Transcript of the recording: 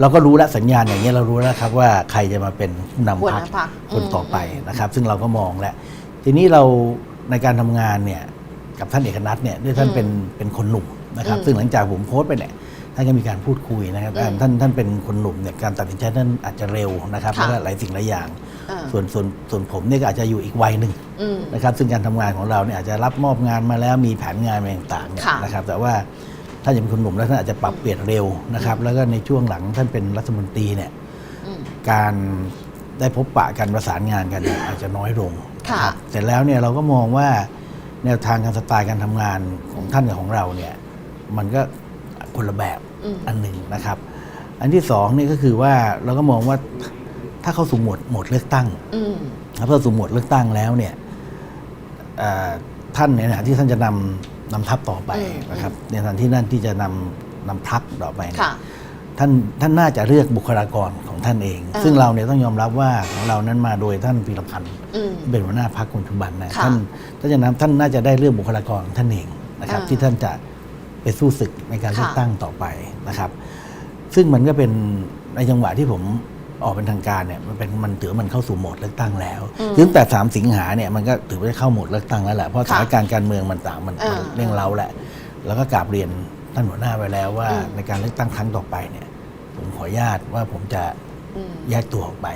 เราก็รู้แล้วสัญญาณอย่างนี้ยเรารู้แล้วครับว่าใครจะมาเป็นผู้นำหัวพรหรน้าคพรรคคนต่อไปอืมนะครับ ซึ่งเราก็มองแล้ว ทีนี้เราในการทำงานเนี่ยกับท่านเอกนัทเนี่ยด้วยท่านอืมเป็นเป็นคนหนุ่มนะครับอืมซึ่งหลังจากผมโพสต์ไปเนี่ยท่านก็มีการพูดคุยนะครับอืมท่านท่านเป็นคนหนุ่มเนี่ยการตัดสินใจท่านอาจจะเร็วนะครับค่ะ แล้วก็หลายสิ่งหลายอย่างอ่าส่วนส่วนส่วนผมเนี่ยก็อาจจะอยู่อีกวัยหนึ่ง อืม นะครับซึ่งการทำงานของเราเนี่ยอาจจะรับมอบงานมาแล้วมีแผนงานอะไรต่างๆเนี่ยค่ะนะครับแต่ว่า ท่านยังเป็นคนหนุ่มแล้วท่านอาจจะปรับเปลี่ยนเร็วนะครับ แล้วก็ในช่วงหลังท่านเป็นรัฐมนตรีเนี่ยอืมการได้พบปะกันประสานงานกันเนี่ยอาจจะน้อยลงค่ะนะครับเสร็จแล้วเนี่ยเราก็มองว่าแนวทางการสไตล์การทำงานของท่านกับของเราเนี่ยมันก็คนละแบบอืมอันหนึ่งนะครับ อันที่สองนี่ก็คือว่าเราก็มองว่าถ้าเข้าสู่โหมดโหมดเลือกตั้งอืมถ้าเข้าสู่โหมดเลือกตั้งแล้วเนี่ยเอ่อท่านในฐานะที่ท่านจะนำ นำทัพต่อไปอืมนะครับในฐานะที่นั่นที่จะนำนำพักต่อไปเนี่ยค่ะท่านท่านน่าจะเลือกบุคลากรของท่านเองอ่าซึ่งเราเนี่ยต้องยอมรับว่าของเรานั้นมาโดยท่านพีรพันธ์อืมเป็นหัวหน้าพรรคคนปัจจุบันนะค่ะท่านท่านจะนำท่านน่าจะได้เลือกบุคลากรของท่านเองนะครับอ่าที่ท่านจะไปสู้ศึกในการเลือกค่ะตั้งต่อไปนะครับ ซึ่งมันก็เป็นในจังหวะที่ผม ออกเป็นทางการเนี่ยมันเป็นมันถือว่ามันเข้าสู่โหมดเลือกตั้งแล้วอืมถึงแต่ 3 สิงหาเนี่ยมันก็ถือว่าเข้าโหมดเลือกตั้งแล้วแหละเพราะสค่ะถานการณ์การเมืองมันต่างมันมันอ่าเร่งเร้าแหละ แล้วก็กราบเรียนท่านหัวหน้าไปแล้วว่าอืมในการเลือกตั้งครั้งต่อไปเนี่ย ผมขออนุญาตว่าผมจะอืมแยกตัวออกไป